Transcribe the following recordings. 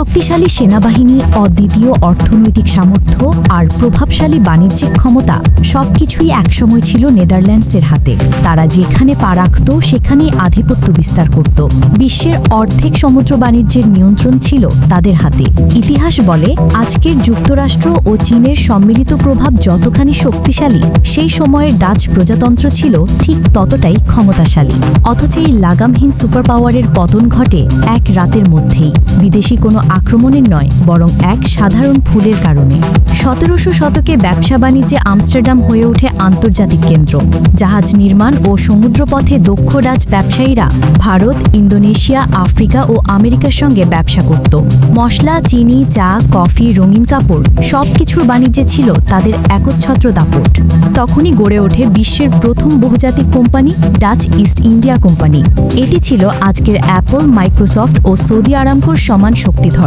শক্তিশালী সেনাবাহিনী, অদ্বিতীয় অর্থনৈতিক সামর্থ্য আর প্রভাবশালী বাণিজ্যিক ক্ষমতা সবকিছুই একসময় ছিল নেদারল্যান্ডসের হাতে। তারা যেখানে পা রাখত, সেখানেই আধিপত্য বিস্তার করত। বিশ্বের অর্ধেক সমুদ্র বাণিজ্যের নিয়ন্ত্রণ ছিল তাদের হাতে। ইতিহাস বলে, আজকের যুক্তরাষ্ট্র ও চীনের সম্মিলিত প্রভাব যতখানি শক্তিশালী, সেই সময়ের ডাচ প্রজাতন্ত্র ছিল ঠিক ততটাই ক্ষমতাশালী। অথচ এই লাগামহীন সুপার পাওয়ারের পতন ঘটে এক রাতের মধ্যেই। বিদেশি কোনো আক্রমণের নয়, বরং এক সাধারণ ফুলের কারণে। সতেরোশো শতকে ব্যবসা বাণিজ্যে আমস্টারডাম হয়ে ওঠে আন্তর্জাতিক কেন্দ্র। জাহাজ নির্মাণ ও সমুদ্রপথে দক্ষ ডাচ ব্যবসায়ীরা ভারত, ইন্দোনেশিয়া, আফ্রিকা ও আমেরিকার সঙ্গে ব্যবসা করত। মশলা, চিনি, চা, কফি, রঙিন কাপড় সবকিছুর বাণিজ্যে ছিল তাদের একচ্ছত্র দাপট। তখনই গড়ে ওঠে বিশ্বের প্রথম বহুজাতিক company, Dutch East India company. এটি ছিল আজকের অ্যাপল, মাইক্রোসফট ও সৌদি আরামকোর সমান শক্তিধর।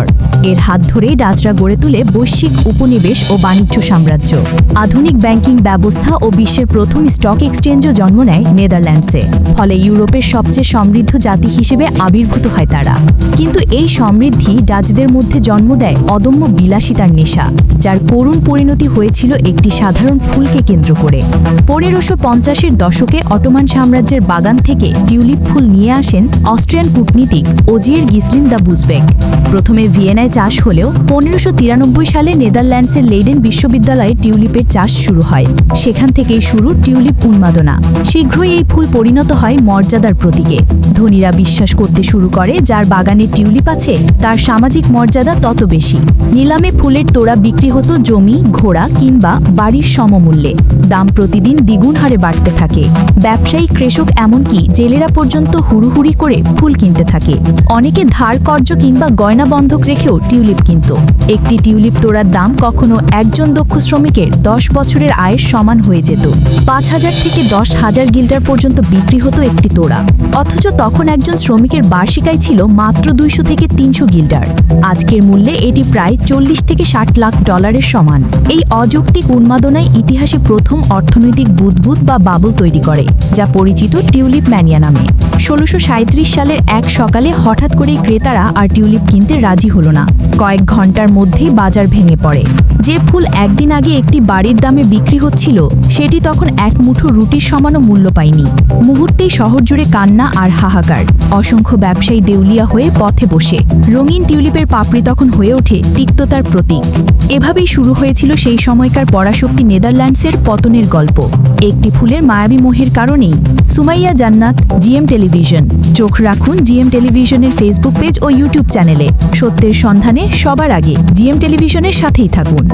এর হাত ধরেই ডাচরা গড়ে তুলে বৈশ্বিক উপনিবেশ ও বাণিজ্য সাম্রাজ্য। আধুনিক ব্যাংকিং ব্যবস্থা ও বিশ্বের প্রথম স্টক এক্সচেঞ্জও জন্ম নেয় নেদারল্যান্ডসে। ফলে ইউরোপের সবচেয়ে সমৃদ্ধ জাতি হিসেবে আবির্ভূত হয় তারা। কিন্তু এই সমৃদ্ধি ডাচদের মধ্যে জন্ম দেয় অদম্য বিলাসিতার নেশা, যার করুণ পরিণতি হয়েছিল একটি সাধারণ ফুলকে কেন্দ্র করে। পনেরোশো পঞ্চাশের দশকে অটোমান সাম্রাজ্যের বাগান থেকে টিউলিপ ফুল নিয়ে আসেন অস্ট্রিয়ান কূটনীতিক ওজিয়ের গিসলিন দ্য বুজবেক। প্রথমে ভিয়েনায় চাষ হলেও পনেরোশো সালে নেদারল্যান্ডসের লেডেন বিশ্ববিদ্যালয়ে টিউলিপের চাষ শুরু হয়। সেখান থেকেই শুরু টিউলিপ উন্মাদনা। শীঘ্রই এই ফুল পরিণত হয় মর্যাদার প্রতীকে। ধনীরা বিশ্বাস করতে শুরু করে, যার বাগানে টিউলিপ আছে, তার সামাজিক মর্যাদা তত বেশি। নিলামে ফুলের তোড়া বিক্রি হতো জমি, ঘোড়া কিংবা বাড়ির সমমূল্যে। দাম প্রতিদিন দ্বিগুণ হারে বাড়তে থাকে। ব্যবসায়ী কৃষক এমনকি জেলেরা পর্যন্ত হুড়ুহুড়ি করে ফুল কিনতে থাকে। অনেকে ধার কর্য কিংবা গয়না বন্ধক রেখেও টিউলিপ কিনত। একটি টিউলিপ তোড়ার দাম কখনো একজন দক্ষ শ্রমিকের দশ বছরের আয়ের সমান হয়ে যেত। পাঁচ হাজার থেকে দশ হাজার গিল্ডার পর্যন্ত বিক্রি হতো একটি তোড়া। অথচ তখন একজন শ্রমিকের বার্ষিক আয় ছিল মাত্র দুইশো থেকে তিনশো গিল্ডার। আজকের মূল্যে এটি প্রায় চল্লিশ থেকে ষাট লাখ ডলারের সমান। এই অযৌক্তিক উন্মাদনায় ইতিহাসে প্রথম অর্থনৈতিক বুদবুদ বা বাবল তৈরি করে, যা পরিচিত টিউলিপ ম্যানিয়া নামে। ষোলোশো সালের এক সকালে হঠাৎ করেই ক্রেতারা আর টিউলিপ কিনতে রাজি হলো না। কয়েক ঘণ্টার মধ্যেই বাজার ভেঙে পড়ে। যে ফুল একদিন আগে একটি বাড়ির দামে বিক্রি হচ্ছিল, সেটি তখন এক মুঠো রুটির সমানও মূল্য পায়নি। মুহূর্তেই শহর জুড়ে কান্না আর হাহাকার। অসংখ্য ব্যবসায়ী দেউলিয়া হয়ে পথে বসে। রঙিন টিউলিপের পাপড়ি তখন হয়ে ওঠে তিক্ততার প্রতীক। এভাবেই শুরু হয়েছিল সেই সময়কার পরাশক্তি নেদারল্যান্ডসের পতনের গল্প। একটি ফুলের মায়াবী মোহের কারণেই সুমাইয়া জান্নাত, জিএম টেলিভিশন। চোখ রাখুন জিএম টেলিভিশনের ফেসবুক পেজ ও ইউটিউব চ্যানেলে। সত্যের সন্ধানে সবার আগে জিএম টেলিভিশনের সাথেই থাকুন।